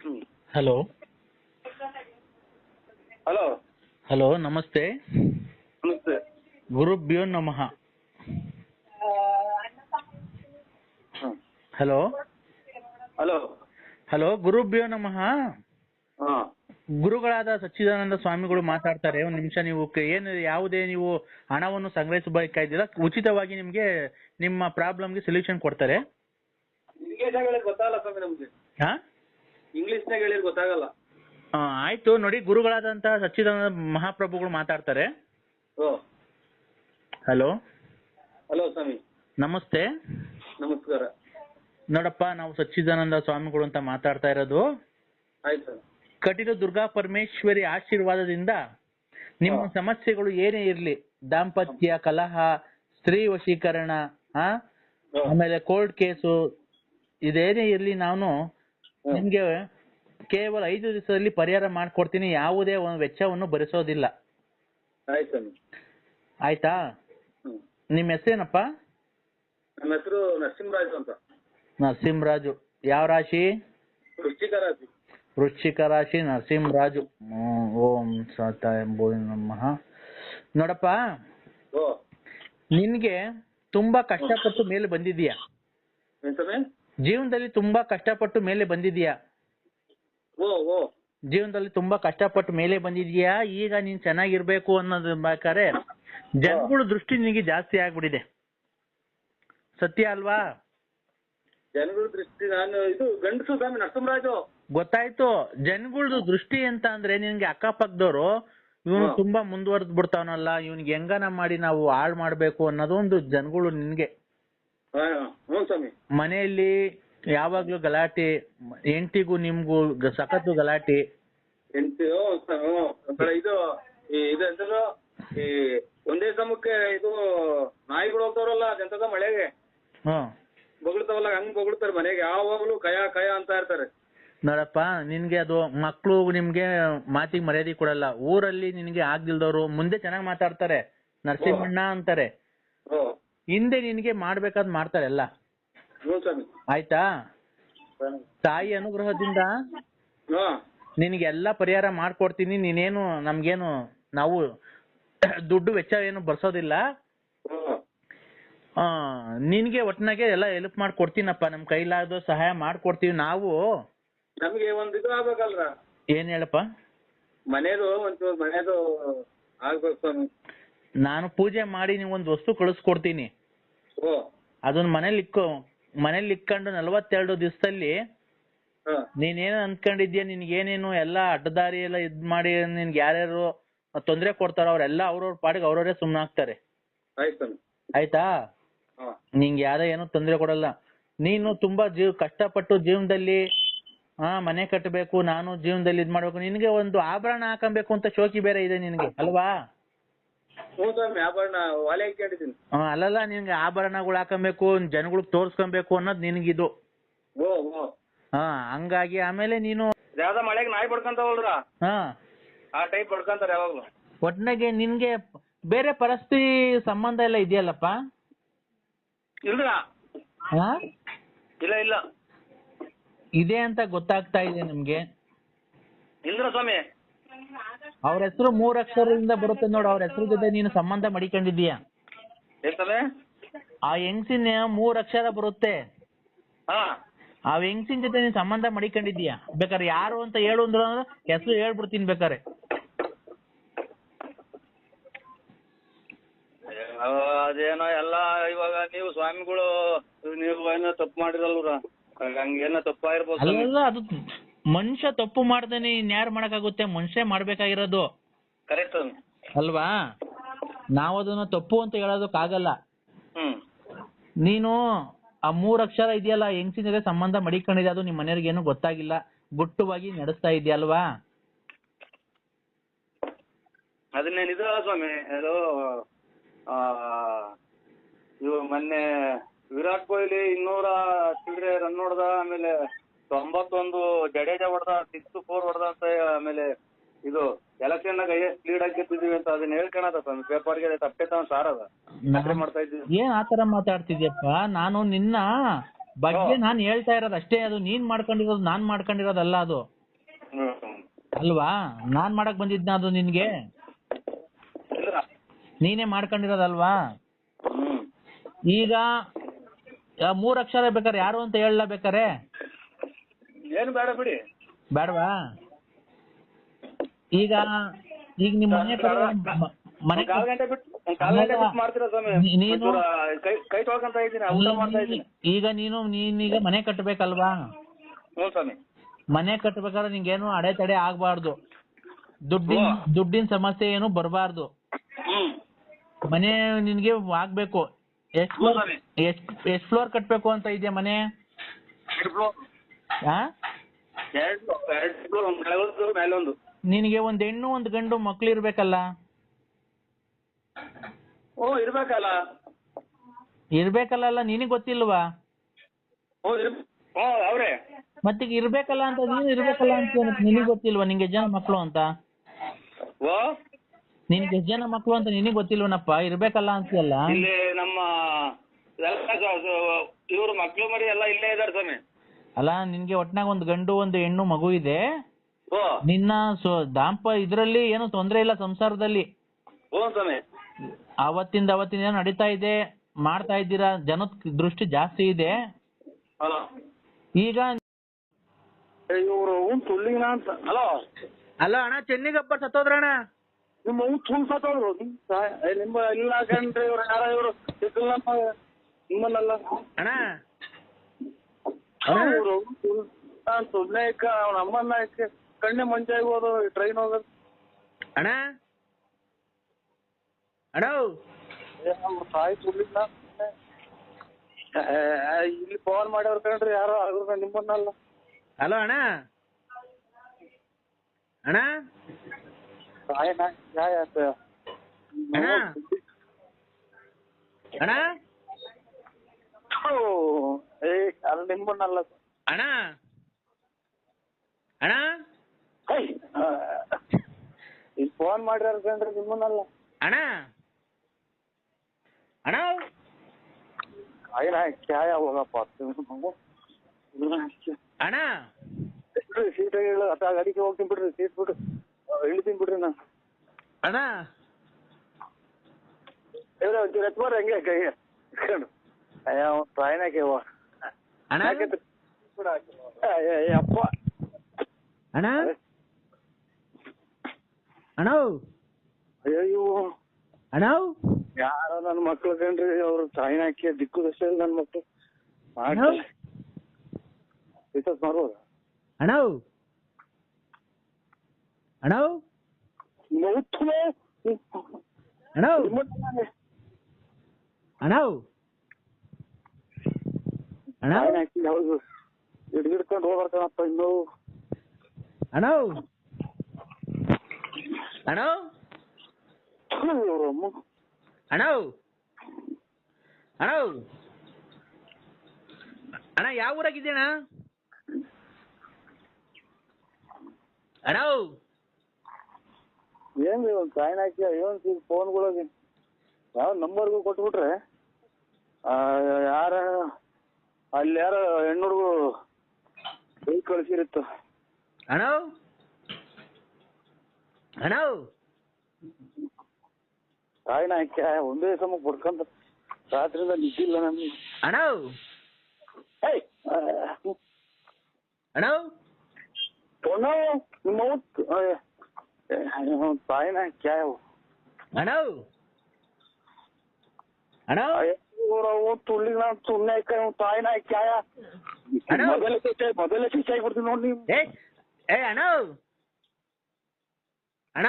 Hello hello hello ನಮಸ್ತೆ ನಮಸ್ತೆ ಗುರುಭ್ಯೋ ನಮಃ ಹಲೋ ಹಲೋ ಹಲೋ ಗುರುಭ್ಯೋ ನಮಃ ಗುರುಗಳಾದ ಸಚ್ಚಿದಾನಂದ ಸ್ವಾಮಿಗಳು ಮಾತಾಡ್ತಾರೆ. ಒಂದ್ ನಿಮಿಷ ನೀವು ಏನು ಯಾವುದೇ ನೀವು ಹಣವನ್ನು ಸಂಗ್ರಹಿಸಬೇಕಾಗಿಲ್ಲ ಉಚಿತವಾಗಿ ನಿಮ್ಗೆ ನಿಮ್ಮ ಪ್ರಾಬ್ಲಮ್ಗೆ ಸೊಲ್ಯೂಷನ್ ಕೊಡ್ತಾರೆ. ಗೊತ್ತಲ್ಲ ಸ್ವಾಮಿ ನಮ್ಗೆ. ಹಾ? ಇಂಗ್ಲೀಷ್ನಾಗ ಹೇಳಿದ್ರೆ ಗೊತ್ತಾಗಲ್ಲ. ಆ, ಆಯ್ತು ನೋಡಿ ಗುರುಗಳಾದಂತಹ ಸಚ್ಚಿದಾನಂದ ಮಹಾಪ್ರಭುಗಳು ಮಾತಾಡ್ತಾರೆ. ಓ. ಹಲೋ. ಹಲೋ ಸ್ವಾಮಿ. ನಮಸ್ತೆ. ನಮಸ್ಕಾರ. ನೋಡಪ್ಪ ನಾವು ಸಚ್ಚಿದಾನಂದ ಸ್ವಾಮಿಗಳು ಅಂತ ಮಾತಾಡ್ತಾ ಇರೋದು. ಆಯ್ತು ಕಟೀಲು ದುರ್ಗಾ ಪರಮೇಶ್ವರಿ ಆಶೀರ್ವಾದದಿಂದ ನಿಮ್ಮ ಹಾ. ಸಮಸ್ಯೆಗಳು ಏನೇ ಇರ್ಲಿ ದಾಂಪತ್ಯ ಕಲಹ ಸ್ತ್ರೀ ವಶೀಕರಣ ಆ. ಆಮೇಲೆ ಕೋರ್ಟ್ ಕೇಸು ಇದೇನೇ ಇರ್ಲಿ ನಾನು. ನಿಮ್ಗೆ ಕೇವಲ ಐದು ದಿವಸದಲ್ಲಿ ಪರಿಹಾರ ಮಾಡ್ಕೊಡ್ತೀನಿ ಯಾವುದೇ ಒಂದು ವೆಚ್ಚವನ್ನು ಭರಿಸೋದಿಲ್ಲ. ಆಯ್ತು ಸ್ವಾಮಿ. ಆಯ್ತಾ? ನಿಮ್ ನಿಮ್ಮ ಹೆಸರೇನಪ್ಪ? ನನ್ನ ಹೆಸರು ನರಸಿಂಹರಾಜು ಅಂತ. ನರಸಿಂಹರಾಜು. ಯಾವ ರಾಶಿ? ವೃಶ್ಚಿಕ ರಾಶಿ. ವೃಶ್ಚಿಕ ರಾಶಿ ನರಸಿಂಹರಾಜು. ಹ್ಮ್, ಓಂ ಸತ ಎಂಬುದು ನಮಃ ನೋಡಪ್ಪ ಓ. ನಿನ್ಗೆ ತುಂಬಾ ಕಷ್ಟಪಟ್ಟು ಮೇಲೆ ಬಂದಿದೀಯ ಏನ್ ಸ್ವಾಮಿ? ಜೀವನದಲ್ಲಿ ತುಂಬಾ ಕಷ್ಟಪಟ್ಟು ಮೇಲೆ ಬಂದಿದೀಯ ಓ ಓ. ಜೀವನದಲ್ಲಿ ತುಂಬಾ ಕಷ್ಟಪಟ್ಟು ಮೇಲೆ ಬಂದಿದೀಯಾ ಈಗ ನೀನ್ ಚೆನ್ನಾಗಿರ್ಬೇಕು ಅನ್ನೋದು ಬೇಕಾದ್ರೆ ಜನಗಳ ದೃಷ್ಟಿ ನಿನಗೆ ಜಾಸ್ತಿ ಆಗ್ಬಿಟ್ಟಿದೆ. ಸತ್ಯ ಅಲ್ವಾ? ಜನಗಳ ದೃಷ್ಟಿ ನಾನು ಇದು ಗಂಡಸು ಸ್ವಾಮಿ ನರಸಿಂಹರಾಜು. ಗೊತ್ತಾಯ್ತು. ಜನಗಳದು ದೃಷ್ಟಿ ಅಂತ ಅಂದ್ರೆ ನಿನ್ಗೆ ಅಕ್ಕಪಕ್ಕದವರು ಇವನು ತುಂಬಾ ಮುಂದುವರೆದ್ ಬಿಡ್ತಾವನಲ್ಲ ಇವ್ನಿಗೆ ಹೆಂಗನ ಮಾಡಿ ನಾವು ಹಾಳ್ ಮಾಡ್ಬೇಕು ಅನ್ನೋದು ಒಂದು ಜನಗಳು ನಿನ್ಗೆ. ಮನೆಯಲ್ಲಿ ಯಾವಾಗ್ಲೂ ಗಲಾಟೆ ಹೆಂಡತಿಗೂ ನಿಮ್ಗೂ ಗ- ಸಖತ್ತು ಗಲಾಟೆ. ಎಂಟು ಇದು ಈ ಒಂದೇ ಸಮಕ್ಕೆ ಇದು ನಾಯಿಗಳು ಹೋಗ್ತಾವ್ರಲ್ಲ ಅದೆಂತದ ಮಳೆಗೆ? ಹ್ಮ್ ಬೊಗಳ್ತಾವಲ್ಲ ಹಂಗ್ ಬೊಗಳ್ತಾರೆ ಮನೆಗೆ. ಯಾವಾಗ್ಲೂ ಕಯ ಕಯ ಅಂತ ಇರ್ತಾರೆ. ನೋಡಪ್ಪ ನಿನ್ಗೆ ಅದು ಮಕ್ಳು ನಿಮ್ಗೆ ಮಾತಿಗೆ ಮರ್ಯಾದೆ ಕೊಡಲ್ಲ. ಊರಲ್ಲಿ ನಿನ್ಗೆ ಆಗ್ದಿಲ್ದವ್ರು ಮುಂದೆ ಚೆನ್ನಾಗಿ ಮಾತಾಡ್ತಾರೆ. ನರಸಿಂಹಣ್ಣ ಅಂತಾರೆ. ಓ. ಹಿಂದೆ ನಿನಗೆ ಮಾಡ್ಬೇಕಾದ್ ಮಾಡ್ತಾರೆ ಎಲ್ಲ. ಸ್ವಾಮಿ. ಆಯ್ತಾ? ತಾಯಿ ಅನುಗ್ರಹದಿಂದ ಹಾ. ನಿನಗೆ ಎಲ್ಲ ಪರಿಹಾರ ಮಾಡ್ಕೊಡ್ತೀನಿ ನೀನೇನು ನಮ್ಗೇನು ನಾವು ದುಡ್ಡು ವೆಚ್ಚ ಏನು ಬರ್ಸೋದಿಲ್ಲ. ಆ, ನಿನ್ಗೆ ಒಟ್ನಾಗೆ ಎಲ್ಲ ಹೆಲ್ಪ್ ಮಾಡ್ಕೊಡ್ತೀನಪ್ಪ ನಮ್ ಕೈಲಾದ ಸಹಾಯ ಮಾಡ್ಕೊಡ್ತೀವಿ ನಾವು. ನಮ್ಗೆ ಒಂದ್ ಇದು ಆಗ್ಬೇಕಲ್ರ? ಏನ್ ಹೇಳಪ್ಪ? ಮನೇದು ಒಂಚೂರು ಮನೇದು ಆಗ್ಬೇಕು ಸ್ವಾಮಿ. ನಾನು ಪೂಜೆ ಮಾಡಿ ನೀವು ಒಂದು ವಸ್ತು ಕಳಿಸ್ಕೊಡ್ತೀನಿ. ಅದನ್ನ ಮನೇಲಿ ಇಕ್ಕೋ ಮನೇಲಿ ಇಕ್ಕೊಂಡು ನಲವತ್ತೆರಡು ದಿವಸದಲ್ಲಿ ನೀನೇನು ಅನ್ಕೊಂಡಿದ್ಯಾ? ನಿನ್ಗೆ ಏನೇನು ಎಲ್ಲ ಅಡ್ಡದಾರಿ ಎಲ್ಲ ಇದ್ ಮಾಡಿ ನಿನ್ಗೆ ಯಾರ್ಯಾರು ತೊಂದ್ರೆ ಕೊಡ್ತಾರೋ ಅವ್ರೆಲ್ಲ ಅವ್ರವ್ರ ಪಾಡಿಗೆ ಅವ್ರವ್ರೇ ಸುಮ್ಮನಾಗ್ತಾರೆ ಆಯ್ತು ನಿಂಗೆ ಯಾರ ಏನು ತೊಂದ್ರೆ ಕೊಡಲ್ಲ. ನೀನು ತುಂಬಾ ಜೀವ ಕಷ್ಟಪಟ್ಟು ಜೀವನದಲ್ಲಿ ಹಾ ಮನೆ ಕಟ್ಟಬೇಕು ನಾನು ಜೀವನದಲ್ಲಿ ಇದ್ ಮಾಡ್ಬೇಕು ನಿನ್ಗೆ ಒಂದು ಆಭರಣ ಹಾಕೊಬೇಕು ಅಂತ ಶೋಕಿ ಬೇರೆ ಇದೆ ನಿನ್ಗೆ ಅಲ್ವಾ? ಹ್ಞೂ ಸ್ವಾಮಿ ಆಭರಣ ವಾಲೆ ಹಾಕೊಂಡಿದ್ದೀನಿ ಆ, ಅಲ್ಲಲ್ಲ ನಿನ್ಗೆ ಆಭರಣಗಳು ಹಾಕಬೇಕು ಜನಗಳಿಗೆ ತೋರ್ಸ್ಕೊಬೇಕು ಅನ್ನೋದು ನಿನ್ಗಿದು. ಓ ಓ. ಹಾ ಹಂಗಾಗಿ ಆಮೇಲೆ ನೀನು ಯಾವ್ದೋ ಮಳೆಗೆ ನಾಯಿ ಬಡ್ಕೊಂತಾವಲ್ರ? ಹಾ. ಆ ಟೈಪ್ ಬಡ್ಕೊಂತಾರೆ ಯಾವಾಗ್ಲೂ. ಒಟ್ನಾಗೆ ನಿನ್ಗೆ ಬೇರೆ ಪರಿಸ್ಥಿತಿ ಸಂಬಂಧ ಎಲ್ಲ ಇದೆಯಲ್ಲಪ್ಪ? ಇಲ್ರ? ಹಾ? ಇಲ್ಲ ಇಲ್ಲ. ಇದೆ ಅಂತ ಗೊತ್ತಾಗ್ತಾ ಇದೆ ನಿಮ್ಗೆ. ಇಲ್ರ ಸ್ವಾಮಿ? ಅವ್ರ ಹೆಸರು ಮೂರ್ ಅಕ್ಷರದಿಂದ ಬರುತ್ತೆ ನೋಡು ಅವ್ರ ಹೆಸರು ಜೊತೆ ನೀನು ಸಂಬಂಧ ಮಡಿಕೊಂಡಿದೀಯ ಆ ಹೆಂಗ್ಸಿನ ಮೂರ್ ಅಕ್ಷರ ಬರುತ್ತೆ. ಹಾ. ಆ ಹೆಂಗ್ಸಿನ ಜೊತೆ ನೀನ್ ಸಂಬಂಧ ಮಡಿಕೊಂಡಿದೀಯ ಬೇಕಾದ್ರೆ ಯಾರು ಅಂತ ಹೇಳು ಅಂದ್ರೆ ಹೆಸರು ಹೇಳ್ಬಿಡ್ತೀನಿ ಬೇಕಾರೆ ಅದೇನೋ ಎಲ್ಲ ಇವಾಗ ನೀವು ಸ್ವಾಮಿಗಳು ನೀವು ಏನೋ ತಪ್ಪು ಮಾಡಿರಲ್ವ್ರ? ಹಂಗೇನೋ ತಪ್ಪಾಗಿರ್ಬೋದು. ಸ್ವಾಮಿ ಅಲ್ಲ ಅದು ಮನುಷ್ಯ ತಪ್ಪು ಮಾಡ್ದೇನೆ ಇನ್ಯಾರು ಮಾಡಕ್ಕಾಗುತ್ತೆ? ಮನುಷ್ಯ ಮಾಡ್ಬೇಕಾಗಿರೋದು. ಕರೆಕ್ಟ್ ಅಲ್ವಾ? ನಾವು ಅದನ್ನ ತಪ್ಪು ಅಂತ ಹೇಳೋದಕ್ಕಾಗಲ್ಲ. ಹ್ಮ್. ನೀನು ಆ ಮೂರ್ ಅಕ್ಷರ ಇದೆಯಲ್ಲ ಹೆಂಗ್ಸಿನ ಜೊತೆ ಸಂಬಂಧ ಮಡಿಕೊಂಡಿದೆ ಅದು ನಿಮ್ ಮನೆಯವ್ರಿಗೆ ಏನು ಗೊತ್ತಾಗಿಲ್ಲ. ಗುಟ್ಟುವಾಗಿ ನಡೆಸ್ತಾ ಇದೆಯಲ್ವಾ ಅದನ್ನೇನು ಇದಲ್ಲ ಸ್ವಾಮಿ. ಅದು ಇವು ಮೊನ್ನೆ ವಿರಾಟ್ ಕೊಹ್ಲಿ ಇನ್ನೂರ ಚಿಲ್ಲರೆ ರನ್ ನೋಡ್ದ ಆಮೇಲೆ ತೊಂಬತ್ತೊಂದು ಜಡೇಜಾ ಹೊಡೆದ ಸಿಕ್ಸ್ ಫೋರ್ ಹೊಡೆದ ಅಂತ ಆಮೇಲೆ ಇದು ಎಲೆಕ್ಷನ್ ನಾಗ ಹೈಯೆಸ್ಟ್ ಲೀಡ್ ಆಗಿರ್ತಿದೀವಿ ಅಂತ ಅದನ್ನ ಹೇಳ್ಕೊಳದ ಪೇಪರ್ ಪೇಪರ್ಗೆ ತಪ್ಪೆ ಸಾರ್ ಅದ. ನಕಲಿ ಮಾಡ್ತಾ ಇದ್ದೀವಿ. ಏನ್ ಆತರ ಮಾತಾಡ್ತಿದ್ಯಪ್ಪ? ನಾನು ನಿನ್ನ ಬಗ್ಗೆ. ನಾನ್ ಹೇಳ್ತಾ ಇರೋದು ಅಷ್ಟೇ. ಅದು ನೀನ್ ಮಾಡ್ಕೊಂಡಿರೋದು ನಾನ್ ಮಾಡ್ಕೊಂಡಿರೋದಲ್ಲ ಅದು. ಅಲ್ವಾ? ನಾನ್ ಮಾಡಕ್ ಬಂದಿದ್ನ ಅದು ನಿನ್ಗೆ. ನೀನೇ ಮಾಡ್ಕೊಂಡಿರೋದಲ್ವಾ? ಈಗ ಮೂರ್ ಅಕ್ಷರ ಬೇಕಾರೆ ಯಾರು ಅಂತ ಹೇಳಲ್ಲ ಬೇಕಾರೆ ಏನು ಬೇಡ ಬಿಡಿ. ಬೇಡವಾ? ಈಗ ಈಗ ನಿಮ್ ಮನೆ ಮನೆ ಕಾಲ್ ಗಂಟೆ ಬಿಟ್ಟು ಕಾಲ್ ಗಂಟೆ ಬಿಟ್ಟು ಮಾಡ್ತೀರಾ ಸ್ವಾಮಿ? ನೀನು- ಕೈ ಕೈ ತೊಳ್ಕೊಂತ ಇದ್ದೀನಿ ಊಟ ಮಾಡ್ತಾ ಇದ್ದೀನಿ. ಈಗ ನೀನು ನೀನೀಗ ಮನೆ ಕಟ್ಟಬೇಕಲ್ವಾ ಹ್ಞೂ ಸ್ವಾಮಿ. ಮನೆ ಕಟ್ಟಬೇಕಾದ್ರೆ ನಿಂಗೇನು ಅಡೆತಡೆ ಆಗ್ಬಾರ್ದು. ದುಡ್ಡಿನ. ದುಡ್ಡಿನ ಸಮಸ್ಯೆ ಏನು ಬರಬಾರ್ದು. ಮನೆ ನಿನ್ಗೆ ಆಗ್ಬೇಕು. ಎಷ್ಟ್ ಫ್ಲೋರ್ ಎಷ್ಟ್ ಎಷ್ಟ್ ಫ್ಲೋರ್ ಕಟ್ಬೇಕು ಅಂತ ಇದೆಯಾ ಮನೆ? ಎರಡು ನಿನಗೆ ಒಂದ್ ಹೆಣ್ಣು ಒಂದ್ ಗಂಡು ಮಕ್ಳು ಇರ್ಬೇಕಲ್ಲ? ಓ ಇರ್ಬೇಕಲ್ಲ. ಇರ್ಬೇಕಲ್ಲ ನಿನಗ್ ಗೊತ್ತಿಲ್ವಾ? ಓ ಇರ್ ಓ ಅವ್ರೆ. ಮತ್ತೀಗ ಇರ್ಬೇಕಲ್ಲ ಅಂತ ನೀನು ಇರ್ಬೇಕಲ್ಲ ಅಂತ ನಿನಗ್ ಗೊತ್ತಿಲ್ವಾ? ನಿಂಗೆ ಜನ ಮಕ್ಳು ಅಂತ? ಓ? ನಿನ್ಗೆ ಎಷ್ಟ್ ಜನ ಮಕ್ಳು ಅಂತ ನಿನಗ್ ಗೊತ್ತಿಲ್ವನಪ್ಪ? ಇರ್ಬೇಕಲ್ಲ ಅಂತೀಯಲ್ಲ? ಇಲ್ಲಿ ನಮ್ಮ ಇವರು ಮಕ್ಳು ಮರಿ ಎಲ್ಲ ಇಲ್ಲೇ ಇದಾರೆ ಸ್ವಾಮಿ. ಅಲ್ಲ ನಿನ್ಗೆ ಒಟ್ನಾಗ ಒಂದು ಗಂಡು ಒಂದು ಹೆಣ್ಣು ಮಗು ಇದೆ. ಓ. ನಿನ್ನ ಸೊ ದಾಂಪ ಇದ್ರಲ್ಲಿ ಏನು ತೊಂದ್ರೆ ಇಲ್ಲ ಸಂಸಾರದಲ್ಲಿ. ಓ ಸ್ವಾಮಿ. ಅವತ್ತಿಂದ ಅವತ್ತಿಂದ ಏನೋ ನಡೀತಾ ಇದೆ ಮಾಡ್ತಾ ಇದ್ದೀರಾ ಜನದ ದೃಷ್ಟಿ ಜಾಸ್ತಿ ಇದೆ. ಹಲೋ. ಈಗ ಇವರು ಅವ್ನು ತುಳ್ಳಿನ ಅಂತ. ಹಲೋ. ಅಲ್ಲ ಅಣ್ಣ ಚೆನ್ನಿಗಪ್ಪ ಸತ್ತೋದ್ರಣ ನಿಮ್ಮ ಅವ್ನು ತುಳ್ ಸತ್ತೋದ್ರು. ನಿಮ್ಮ ಇಲ್ಲ ಕಣ್ರಿ ಇವ್ರು ಯಾರ ಇವರು ಅಣ್ಣ ಸುಮ್ಮನೆ ಇಕ್ಕ ಅವ್ನ ಅಮ್ಮನ್ನ ಕಣ್ಣೆ ಮಂಜಾಗಿ ಹೋದು ಟ್ರೈನ್ ಹೋಗೋದು. ಅಣ್ಣ? ಅಣ್ಣ? ತಾಯಿ ತುಳ್ಳಿನ ಇಲ್ಲಿ ಫೋನ್ ಮಾಡ್ಯವ್ರ ಕಣ್ರಿ ಯಾರೋ ಅವ್ರ ನಿಮ್ಮನ್ನಲ್ಲ. ಹಲೋ ಅಣ್ಣ? ಅಣ್ಣ? ಅಣ್ಣ? ಅಣ್ಣ? ಏ ಅದು ನಿಮ್ಮನ್ನಲ್ಲ ಅಣ್ಣ? ಅಣ್ಣ? ಫೋನ್ ಮಾಡ್ರಿ ಕಣ್ರಿ ನಿಮ್ಮನ್ನಲ್ಲ ಅಣ್ಣ? ಅಣ್ಣ? ಆಯ್ನ ಕ್ಯಾಯ ಹೋಗಪ್ಪ. ಅಣ್ಣ? ಸೀಟ್ ಹೇಳು ಹೋಗ್ತೀನಿ ಬಿಡ್ರಿ ಸೀಟ್ ಬಿಡ್ರಿ ಇಳಿತೀನಿ ಬಿಡ್ರಿ ನಾನು. ಅಣ್ಣ? ಇವ್ರೆ ಒಂಚೂರು ಎತ್ಬಾರ ಹೆಂಗೆ ಕೈ ಇಟ್ಕೊಂಡು ಅಯ್ಯ ಟ್ರೈನಾಗೆ ಹೋಗ ಅಣ್ಣ? ಅಪ್ಪ. ಅಣ್ಣ? ಅಣ್ಣ? ಅಯ್ಯೋ ಅಣ್ಣ? ಯಾರೋ ನನ್ನ ಮಕ್ಳು ಕಣ್ರಿ ಅವ್ರು ಟ್ರೈನ್ ಹಾಕಿ ದಿಕ್ಕು ದಷ್ಟೇ ನನ್ನ ಮಕ್ಳು. ರಿಸರ್ಚ್ ಮಾಡ್ಬೋದ? ಅಣ್ಣ? ಅಣ್ಣ? ಅಣ್ಣ? ಅಣ್ಣ? ಅಣ್ಣ? ಹಿಡ್ಗಿಡ್ಕೊಂಡು ಹೋಗ್ಬರ್ತಾನಪ್ಪ ಇನ್ನು. ಅಣ್ಣ? ಅಣ್ಣ? ಇವ್ರು ಅಮ್ಮ. ಅಣ್ಣ? ಅಣ್ಣ? ಅಣ್ಣ ಯಾವ ಊರಾಗಿದ್ದೀಣ ಅಣ್ಣ? ಏನ್ ಒಂದು ಕಾಯಿನ್ ಹಾಕಿ ಏನ್ ಫೋನ್ಗಳಿಗೆ ಯಾವ ನಂಬರ್ಗೂ ಕೊಟ್ಬಿಟ್ರೆ ಆ, ಯಾರ ಅಲ್ಲಿ ಯಾರ ಹೆಣ್ಣು ಹುಡುಗರು ಬೈಕ್ ಕಳ್ಸಿರುತ್ತ. ಅಣ್ಣ? ಅಣ್ಣ? ತಾಯಿ ಹಾಕಿ ಒಂದೇ ಸಮ ಬಡ್ಕಂತ ರಾತ್ರಿಯಿಂದ ನಿದ್ದಿಲ್ಲ ನಮ್ಗೆ. ಅಣ್ಣ? ಏಯ್! ಅಣ್ಣ? ಪುನಃ ನಿಮ್ಮ ತಾಯಿನ ಕ್ಯಾಯ ಅಣ್ಣ? ಅಣ್ಣ? ತುಳ್ಳಿ ನಾ ಸುಮ್ಮನೆ ತಾಯಿನ ಕ್ಯಾಯ. ಮೊದಲೇ ಶಿಕ್ಷೆ ಮೊದಲೇ ಶಿಕ್ಷೆ ಬಿಡ್ತೀನಿ ನೋಡಿ ನೀವು. ಏ ಅಣ್ಣ. ಅಣ್ಣ.